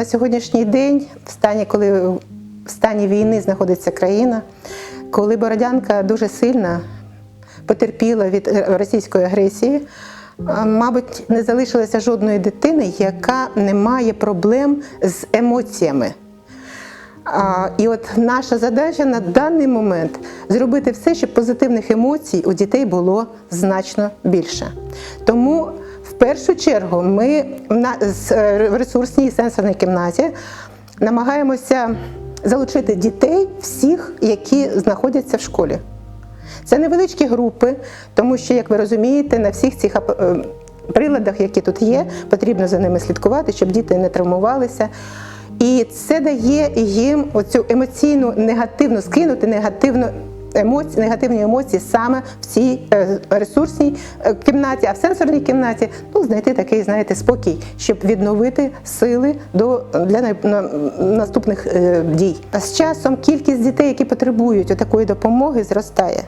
на сьогоднішній день, в стані, коли в стані війни знаходиться країна, коли Бородянка дуже сильно потерпіла від російської агресії, мабуть, не залишилося жодної дитини, яка не має проблем з емоціями. І от наша задача на даний момент зробити все, щоб позитивних емоцій у дітей було значно більше. Тому першу чергу ми е, в ресурсній сенсорній кімнаті намагаємося залучити дітей всіх, які знаходяться в школі. Це невеличкі групи, тому що, як ви розумієте, на всіх цих е, приладах, які тут є, потрібно за ними слідкувати, щоб діти не травмувалися. І це дає їм оцю емоційну негативну скинути негативну емоції, негативні емоції саме в цій е, ресурсній е, кімнаті, а в сенсорній кімнаті ну, знайти такий, знаєте, спокій, щоб відновити сили до для наступних е, дій. А з часом кількість дітей, які потребують такої допомоги, зростає.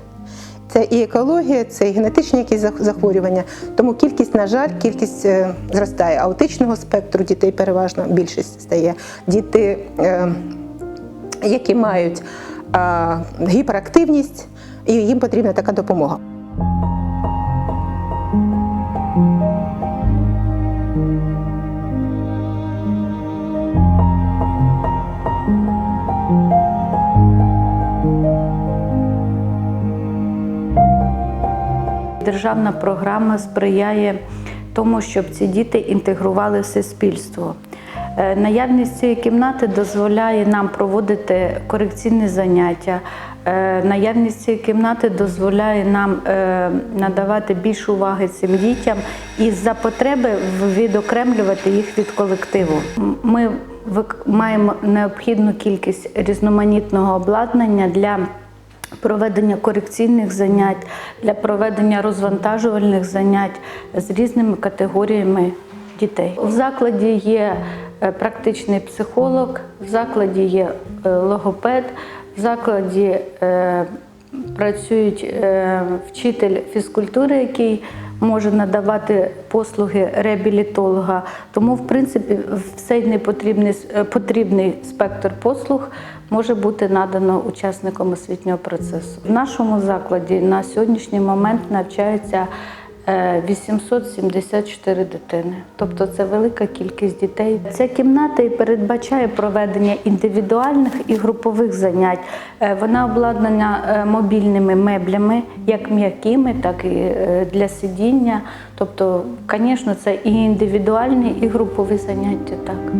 Це і екологія, це і генетичні якісь зах- захворювання. Тому кількість, на жаль, кількість зростає. Аутичного спектру дітей переважно більшість стає. Діти, які мають гіперактивність, і їм потрібна така допомога. Державна програма сприяє тому, щоб ці діти інтегрували в суспільство. Е, Наявність цієї кімнати дозволяє нам проводити корекційні заняття. Е, Наявність цієї кімнати дозволяє нам е, надавати більше уваги цим дітям і за потреби відокремлювати їх від колективу. Ми маємо необхідну кількість різноманітного обладнання для проведення корекційних занять, для проведення розвантажувальних занять з різними категоріями дітей. В закладі є практичний психолог, в закладі є е, логопед, в закладі е, працюють е, вчитель фізкультури, який може надавати послуги реабілітолога. Тому, в принципі, цей непотрібний е, потрібний спектр послуг може бути надано учасникам освітнього процесу. В нашому закладі на сьогоднішній момент навчаються е, 874 дитини, тобто це велика кількість дітей. Ця кімната і передбачає проведення індивідуальних і групових занять. Е, Вона обладнана е, мобільними меблями, як м'якими, так і е, для сидіння. Тобто, звісно, це і індивідуальні, і групові заняття. Так.